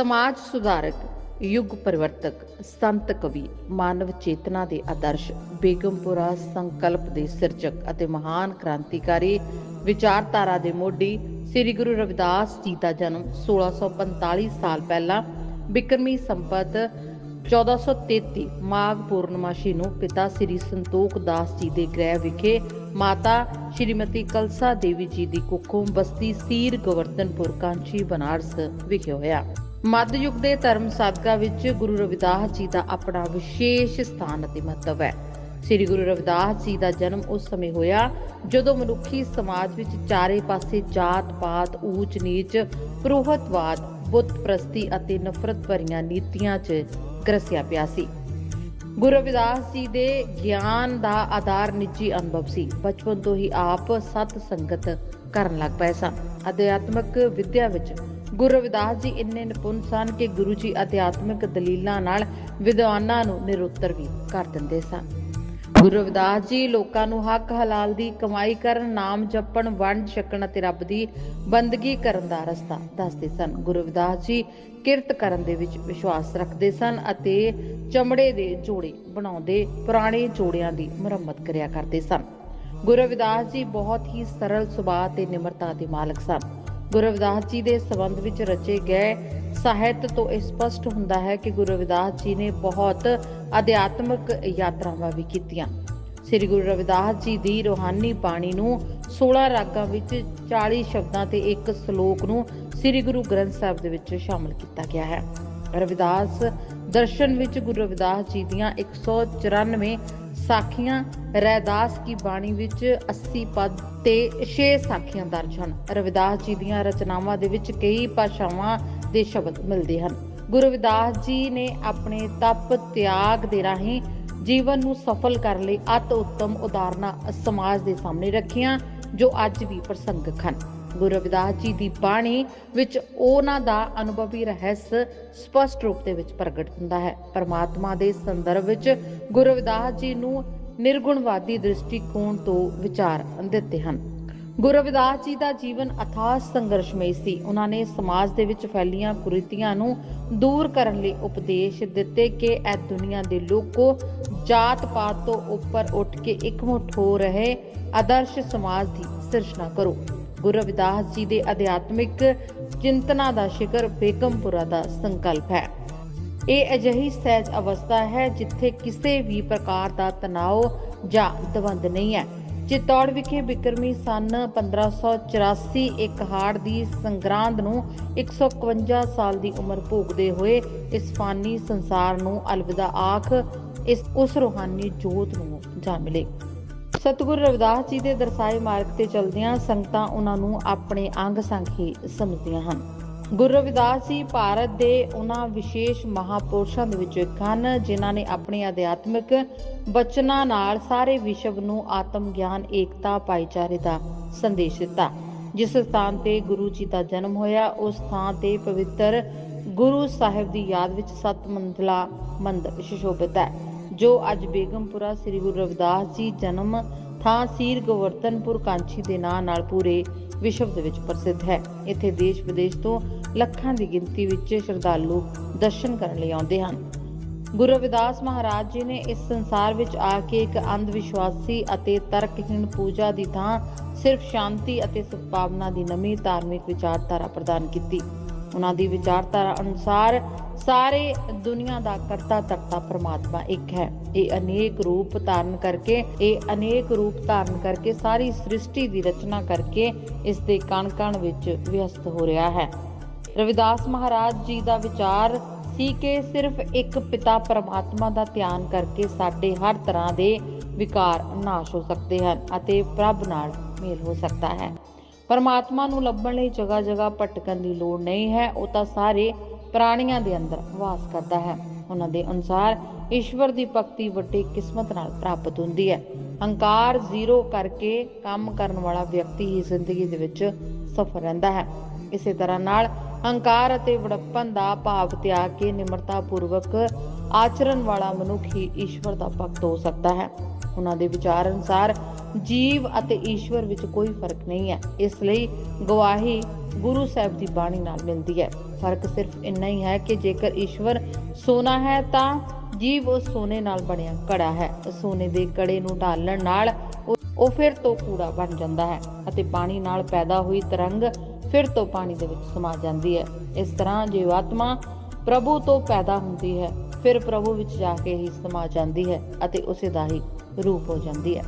ਸਮਾਜ ਸੁਧਾਰਕ, ਯੁੱਗ ਪਰਿਵਰਤਕ, ਸੰਤ ਕਵੀ, ਮਾਨਵ ਚੇਤਨਾ ਦੇ ਆਦਰਸ਼, ਬੇਗਮਪੁਰਾ ਸੰਕਲਪ ਦੇ ਸਿਰਜਕ ਅਤੇ ਮਹਾਨ ਕ੍ਰਾਂਤੀਕਾਰੀ ਵਿਚਾਰਧਾਰਾ ਦੇ ਮੋਢੀ ਸ੍ਰੀ ਗੁਰੂ ਰਵਿਦਾਸ ਜੀ ਦਾ ਜਨਮ 1645 ਸਾਲ ਪਹਿਲਾਂ ਬਿਕਰਮੀ ਸੰਪਤ 1433 ਮਾਘ ਪੂਰਨਮਾਸ਼ੀ ਨੂੰ ਪਿਤਾ ਸ੍ਰੀ ਸੰਤੋਖ ਦਾਸ ਜੀ ਦੇ ਗ੍ਰਹਿ ਵਿਖੇ ਮਾਤਾ ਸ਼੍ਰੀਮਤੀ ਕਲਸਾ ਦੇਵੀ ਜੀ ਦੀ ਕੁੱਖੋਂ ਬਸਤੀ ਸੀਰ ਗਵਰਧਨਪੁਰ ਕਾਂਚੀ, ਬਨਾਰਸ ਵਿਖੇ ਹੋਇਆ। ਮੱਧ ਯੁੱਗ ਦੇ ਧਰਮ ਸਾਧਕਾਂ ਵਿੱਚ ਗੁਰੂ ਰਵਿਦਾਸ ਜੀ ਦਾ ਆਪਣਾ ਵਿਸ਼ੇਸ਼ ਸਥਾਨ ਅਤੇ ਮਹੱਤਵ ਹੈ। ਸ੍ਰੀ ਗੁਰੂ ਰਵਿਦਾਸ ਜੀ ਦਾ ਜਨਮ ਉਸ ਸਮੇਂ ਹੋਇਆ ਜਦੋਂ ਮਨੁੱਖੀ ਸਮਾਜ ਵਿੱਚ ਚਾਰੇ ਪਾਸੇ ਜਾਤ ਪਾਤ ਊਚ ਨੀਚ ਪੁਰੋਹਤਵਾਦ ਬੁੱਤ ਪ੍ਰਸਤੀ ਅਤੇ ਨਫ਼ਰਤ ਭਰੀਆਂ ਨੀਤੀਆਂ 'ਚ ਗ੍ਰਸਿਆ ਪਿਆ ਸੀ। ਗੁਰੂ ਰਵਿਦਾਸ ਜੀ ਦੇ ਗਿਆਨ ਦਾ ਆਧਾਰ ਨਿੱਜੀ ਅਨੁਭਵ ਸੀ। ਬਚਪਨ ਤੋਂ ਹੀ ਆਪ ਸਤ ਸੰਗਤ ਕਰਨ ਲੱਗ ਪਏ ਸਨ ਅਧਿਆਤਮਕ ਵਿਦਿਆ ਵਿੱਚ ਗੁਰੂ ਰਵਿਦਾਸ ਜੀ ਇੰਨੇ ਨਿਪੁੰਨ ਸਨ ਕਿ ਗੁਰੂ ਜੀ ਅਧਿਆਤਮਿਕ ਦਲੀਲਾਂ ਨਾਲ ਵਿਦਵਾਨਾਂ ਨੂੰ ਨਿਰੁੱਤਰ ਵੀ ਕਰ ਦਿੰਦੇ ਸਨ। ਗੁਰੂ ਰਵਿਦਾਸ ਜੀ ਲੋਕਾਂ ਨੂੰ ਹੱਕ ਹਲਾਲ ਦੀ ਕਮਾਈ ਕਰਨ, ਨਾਮ ਜਪਣ, ਵੰਡ ਛਕਣ ਅਤੇ ਰੱਬ ਦੀ ਬੰਦਗੀ ਕਰਨ ਦਾ ਰਸਤਾ ਦੱਸਦੇ ਸਨ। ਗੁਰੂ ਰਵਿਦਾਸ ਜੀ ਕਿਰਤ ਕਰਨ ਦੇ ਵਿੱਚ ਵਿਸ਼ਵਾਸ ਰੱਖਦੇ ਸਨ ਅਤੇ ਚਮੜੇ ਦੇ ਜੋੜੇ ਬਣਾਉਂਦੇ, ਪੁਰਾਣੇ ਜੋੜਿਆਂ ਦੀ ਮੁਰੰਮਤ ਕਰਿਆ ਕਰਦੇ ਸਨ। ਗੁਰੂ ਰਵਿਦਾਸ ਜੀ ਬਹੁਤ ਹੀ ਸਰਲ ਸੁਭਾਅ ਤੇ ਨਿਮਰਤਾ ਦੇ ਮਾਲਕ ਸਨ। ਗੁਰੂ ਰਵਿਦਾਸ ਜੀ ਦੇ ਸੰਬੰਧ ਵਿੱਚ ਰਚੇ ਗਏ ਸਾਹਿਤ ਤੋਂ ਇਹ ਸਪਸ਼ਟ ਹੁੰਦਾ ਹੈ ਕਿ ਗੁਰੂ ਰਵਿਦਾਸ ਜੀ ਨੇ ਬਹੁਤ ਅਧਿਆਤਮਕ ਯਾਤਰਾਵਾਂ ਵੀ ਕੀਤੀਆਂ। ਸ੍ਰੀ ਗੁਰੂ ਰਵਿਦਾਸ ਜੀ ਦੀ ਰੋਹਾਨੀ ਬਾਣੀ ਨੂੰ 16 ਰਾਗਾਂ ਵਿੱਚ 40 ਸ਼ਬਦਾਂ ਤੇ ਇੱਕ ਸ਼ਲੋਕ ਨੂੰ ਸ੍ਰੀ ਗੁਰੂ ਗ੍ਰੰਥ ਸਾਹਿਬ ਦੇ ਵਿੱਚ ਸ਼ਾਮਲ ਕੀਤਾ ਗਿਆ ਹੈ। ਰਵਿਦਾਸ ਦਰਸ਼ਨ ਵਿੱਚ ਗੁਰੂ ਰਵਿਦਾਸ ਜੀ ਦੀਆਂ 194 ਸਾਖੀਆਂ ਰੈਦਾਸ ਕੀ ਬਾਣੀ ਵਿੱਚ 80 ਪਦ ਤੇ 6 ਸਾਖੀਆਂ ਦਰਜ ਹਨ। ਰਵਿਦਾਸ ਜੀ ਦੀਆਂ ਰਚਨਾਵਾਂ ਦੇ ਵਿੱਚ ਕਈ ਭਾਸ਼ਾਵਾਂ ਦੇ ਸ਼ਬਦ ਮਿਲਦੇ ਹਨ। ਗੁਰੂ ਰਵਿਦਾਸ ਜੀ ਨੇ ਆਪਣੇ ਤਪ ਤਿਆਗ ਦੇ ਰਾਹੀਂ ਜੀਵਨ ਨੂੰ ਸਫਲ ਕਰਨ ਲਈ ਅਤ ਉੱਤਮ ਉਦਾਹਰਨਾਂ ਸਮਾਜ ਦੇ ਸਾਹਮਣੇ ਰੱਖੀਆਂ, ਜੋ ਅੱਜ ਵੀ ਪ੍ਰਸੰਗਕ ਹਨ। ਗੁਰੂ ਰਵਿਦਾਸ ਜੀ ਦੀ ਬਾਣੀ ਵਿੱਚ ਉਹਨਾਂ ਦਾ ਅਨੁਭਵੀ ਰਹੱਸ ਸਪਸ਼ਟ ਰੂਪ ਦੇ ਵਿੱਚ ਪ੍ਰਗਟ ਹੁੰਦਾ ਹੈ। ਪਰਮਾਤਮਾ ਦੇ ਸੰਦਰਭ ਵਿੱਚ ਗੁਰੂ ਰਵਿਦਾਸ ਜੀ ਨੂੰ ਨਿਰਗੁਣਵਾਦੀ ਦ੍ਰਿਸ਼ਟੀਕੋਣ ਤੋਂ ਵਿਚਾਰ ਦਿੱਤੇ ਹਨ। ਗੁਰੂ ਰਵਿਦਾਸ ਜੀ ਦਾ ਜੀਵਨ ਅਥਾਹ ਸੰਘਰਸ਼ਮਈ ਸੀ। ਉਹਨਾਂ ਨੇ ਸਮਾਜ ਦੇ ਵਿੱਚ ਫੈਲੀਆਂ ਕੁਰੀਤੀਆਂ ਨੂੰ ਦੂਰ ਕਰਨ ਲਈ ਉਪਦੇਸ਼ ਦਿੱਤੇ ਕਿ ਇਹ ਦੁਨੀਆ ਦੇ ਲੋਕੋ ਜਾਤ ਪਾਤ ਤੋਂ ਉੱਪਰ ਉੱਠ ਕੇ ਇਕਮੁੱਠ ਹੋ ਰਹੇ ਆਦਰਸ਼ ਸਮਾਜ ਦੀ ਸਿਰਜਣਾ ਕਰੋ। ਗੁਰੂ ਰਵਿਦਾਸ ਜੀ ਦੇ ਅਧਿਆਤਮਿਕ ਚਿੰਤਨਾ ਦਾ ਸ਼ਿਖਰ ਬੇਗਮਪੁਰਾ ਦਾ ਸੰਕਲਪ ਹੈ। ਇਹ ਅਜਿਹੀ ਸਹਿਜ ਅਵਸਥਾ ਹੈ ਜਿੱਥੇ ਕਿਸੇ ਵੀ ਪ੍ਰਕਾਰ ਦਾ ਤਣਾਅ ਜਾਂ ਦਵੰਦ ਨਹੀਂ ਹੈ। ਚਿਤੌੜ ਵਿਖੇ ਬਿਕਰਮੀ ਸਨ 1584 ਇੱਕ ਹਾੜ ਦੀ ਸੰਗਰਾਂਦ ਨੂੰ 151 ਸਾਲ ਦੀ ਉਮਰ ਭੋਗਦੇ ਹੋਏ ਇਸ ਫਾਨੀ ਸੰਸਾਰ ਨੂੰ ਅਲਵਿਦਾ ਆਖ ਇਸ ਉਸ ਰੂਹਾਨੀ ਜੋਤ ਨੂੰ ਜਾ ਮਿਲੇ। ਸਤਿਗੁਰੂ ਰਵਿਦਾਸ ਜੀ ਦੇ ਦਰਸਾਏ ਮਾਰਗ ਤੇ ਚਲਦਿਆਂ ਸੰਗਤਾਂ ਉਹਨਾਂ ਨੂੰ ਆਪਣੇ ਅੰਗ ਸੰਗ ਹੀ ਸਮਝਦੀਆਂ ਹਨ। ਗੁਰੂ ਰਵਿਦਾਸ ਜੀ ਭਾਰਤ ਦੇ ਉਹਨਾਂ ਵਿਸ਼ੇਸ਼ ਮਹਾਪੁਰਸ਼ਾਂ ਦੇ ਵਿੱਚੋਂ ਇੱਕ ਹਨ, ਜਿਨ੍ਹਾਂ ਨੇ ਆਪਣੇ ਅਧਿਆਤਮਿਕ ਬਚਨਾਂ ਨਾਲ ਸਾਰੇ ਵਿਸ਼ਵ ਨੂੰ ਆਤਮ ਗਿਆਨ, ਏਕਤਾ, ਭਾਈਚਾਰੇ ਦਾ ਸੰਦੇਸ਼ ਦਿੱਤਾ। ਜਿਸ ਸਥਾਨ ਤੇ ਗੁਰੂ ਜੀ ਦਾ ਜਨਮ ਹੋਇਆ, ਉਸ ਥਾਂ ਤੇ ਪਵਿੱਤਰ ਗੁਰੂ ਸਾਹਿਬ ਦੀ ਯਾਦ ਵਿੱਚ ਸੱਤ ਮੰਜ਼ਲਾ ਮੰਦਰ ਸੁਸ਼ੋਭਿਤ ਹੈ। ਜੋ ਅੱਜ ਬੇਗਮਪੁਰਾ ਸ੍ਰੀ ਗੁਰੂ ਰਵਿਦਾਸ ਜੀ ਜਨਮ ਥਾਂ ਸੀਰ ਗਵਰਧਨਪੁਰ ਕਾਂਚੀ ਦੇ ਨਾਂ ਨਾਲ ਪੂਰੇ ਵਿਸ਼ਵ ਦੇ ਵਿੱਚ ਪ੍ਰਸਿੱਧ ਹੈ। ਇੱਥੇ ਦੇਸ਼ ਵਿਦੇਸ਼ ਤੋਂ ਲੱਖਾਂ ਦੀ ਗਿਣਤੀ ਵਿੱਚ ਸ਼ਰਧਾਲੂ ਦਰਸ਼ਨ ਕਰਨ ਲਈ ਆਉਂਦੇ ਹਨ। ਗੁਰੂ ਰਵਿਦਾਸ ਮਹਾਰਾਜ ਜੀ ਨੇ ਇਸ ਸੰਸਾਰ ਵਿੱਚ ਆ ਕੇ ਇੱਕ ਅੰਧ ਵਿਸ਼ਵਾਸੀ ਅਤੇ ਤਰਕਹੀਣ ਪੂਜਾ ਦੀ ਥਾਂ ਸਿਰਫ ਸ਼ਾਂਤੀ ਅਤੇ ਸਦਭਾਵਨਾ ਦੀ ਨਵੀਂ ਧਾਰਮਿਕ ਵਿਚਾਰਧਾਰਾ ਪ੍ਰਦਾਨ ਕੀਤੀ। ਉਹਨਾਂ ਦੀ ਵਿਚਾਰਧਾਰਾ ਅਨੁਸਾਰ ਸਾਰੇ ਦੁਨੀਆ ਦਾ ਕਰਤਾ ਧਰਤਾ ਪ੍ਰਮਾਤਮਾ ਇੱਕ ਹੈ। ਇਹ ਅਨੇਕ ਰੂਪ ਧਾਰਨ ਕਰਕੇ, ਇਹ ਅਨੇਕ ਰੂਪ ਧਾਰਨ ਕਰਕੇ, ਸਾਰੀ ਸ੍ਰਿਸ਼ਟੀ ਦੀ ਰਚਨਾ ਕਰਕੇ ਇਸ ਦੇ ਕਣ ਕਣ ਵਿੱਚ ਵਿਅਸਤ ਹੋ ਰਿਹਾ ਹੈ। ਰਵਿਦਾਸ ਮਹਾਰਾਜ ਜੀ ਦਾ ਵਿਚਾਰ ਸੀ ਕਿ ਸਿਰਫ ਇੱਕ ਪਿਤਾ ਪਰਮਾਤਮਾ ਦਾ ਧਿਆਨ ਕਰਕੇ ਸਾਡੇ ਹਰ ਤਰ੍ਹਾਂ ਦੇ ਵਿਕਾਰ ਨਾਸ਼ ਹੋ ਸਕਦੇ ਹਨ ਅਤੇ ਪ੍ਰਭ ਨਾਲ ਮੇਲ ਹੋ ਸਕਦਾ ਹੈ। ਪਰਮਾਤਮਾ ਨੂੰ ਲੱਭਣ ਲਈ ਜਗ੍ਹਾ ਜਗ੍ਹਾ ਭਟਕਣ ਦੀ ਲੋੜ ਨਹੀਂ ਹੈ। ਉਹ ਤਾਂ ਸਾਰੇ ਪ੍ਰਾਣੀਆਂ ਦੇ ਅੰਦਰ ਵਾਸ ਕਰਦਾ ਹੈ। ਉਹਨਾਂ ਦੇ ਅਨੁਸਾਰ ਈਸ਼ਵਰ ਦੀ ਭਗਤੀ ਵੱਡੀ ਕਿਸਮਤ ਨਾਲ ਪ੍ਰਾਪਤ ਹੁੰਦੀ ਹੈ। ਹੰਕਾਰ ਜ਼ੀਰੋ ਕਰਕੇ ਕੰਮ ਕਰਨ ਵਾਲਾ ਵਿਅਕਤੀ ਹੀ ਜ਼ਿੰਦਗੀ ਦੇ ਵਿੱਚ ਸਫਲ ਰਹਿੰਦਾ ਹੈ। ਇਸੇ ਤਰ੍ਹਾਂ ਨਾਲ ਹੰਕਾਰ ਅਤੇ ਵੜਪਨ ਦਾ ਭਾਵ ਤਿਆਗ ਕੇ ਨਿਮਰਤਾ ਪੂਰਵਕ ਆਚਰਣ ਵਾਲਾ ਮਨੁੱਖ ਹੀ ਈਸ਼ਵਰ ਦਾ ਭਗਤ ਹੋ ਸਕਦਾ ਹੈ। ਉਹਨਾਂ ਦੇ ਵਿਚਾਰ ਅਨੁਸਾਰ ਜੀਵ ਅਤੇ ਈਸ਼ਵਰ ਵਿੱਚ ਕੋਈ ਫ਼ਰਕ ਨਹੀਂ ਹੈ। ਇਸ ਲਈ ਗਵਾਹੀ ਗੁਰੂ ਸਾਹਿਬ ਦੀ ਬਾਣੀ ਨਾਲ ਮਿਲਦੀ ਹੈ। ਫ਼ਰਕ ਸਿਰਫ ਇੰਨਾ ਹੀ ਹੈ ਕਿ ਜੇਕਰ ਈਸ਼ਵਰ ਸੋਨਾ ਹੈ ਤਾਂ ਜੀਵ ਉਸ ਸੋਨੇ ਨਾਲ ਬਣਿਆ ਕੜਾ ਹੈ। ਸੋਨੇ ਦੇ ਕੜੇ ਨੂੰ ਢਾਲਣ ਨਾਲ ਉਹ ਫਿਰ ਤੋਂ ਕੂੜਾ ਬਣ ਜਾਂਦਾ ਹੈ ਅਤੇ ਪਾਣੀ ਨਾਲ ਪੈਦਾ ਹੋਈ ਤਰੰਗ ਫਿਰ ਤੋਂ ਪਾਣੀ ਦੇ ਵਿੱਚ ਸਮਾ ਜਾਂਦੀ ਹੈ। ਇਸ ਤਰ੍ਹਾਂ ਜੀਵਾਤਮਾ ਪ੍ਰਭੂ ਤੋਂ ਪੈਦਾ ਹੁੰਦੀ ਹੈ, ਫਿਰ ਪ੍ਰਭੂ ਵਿੱਚ ਜਾ ਕੇ ਹੀ ਸਮਾ ਜਾਂਦੀ ਹੈ ਅਤੇ ਉਸੇ ਦਾ ਹੀ ਰੂਪ ਹੋ ਜਾਂਦੀ ਹੈ।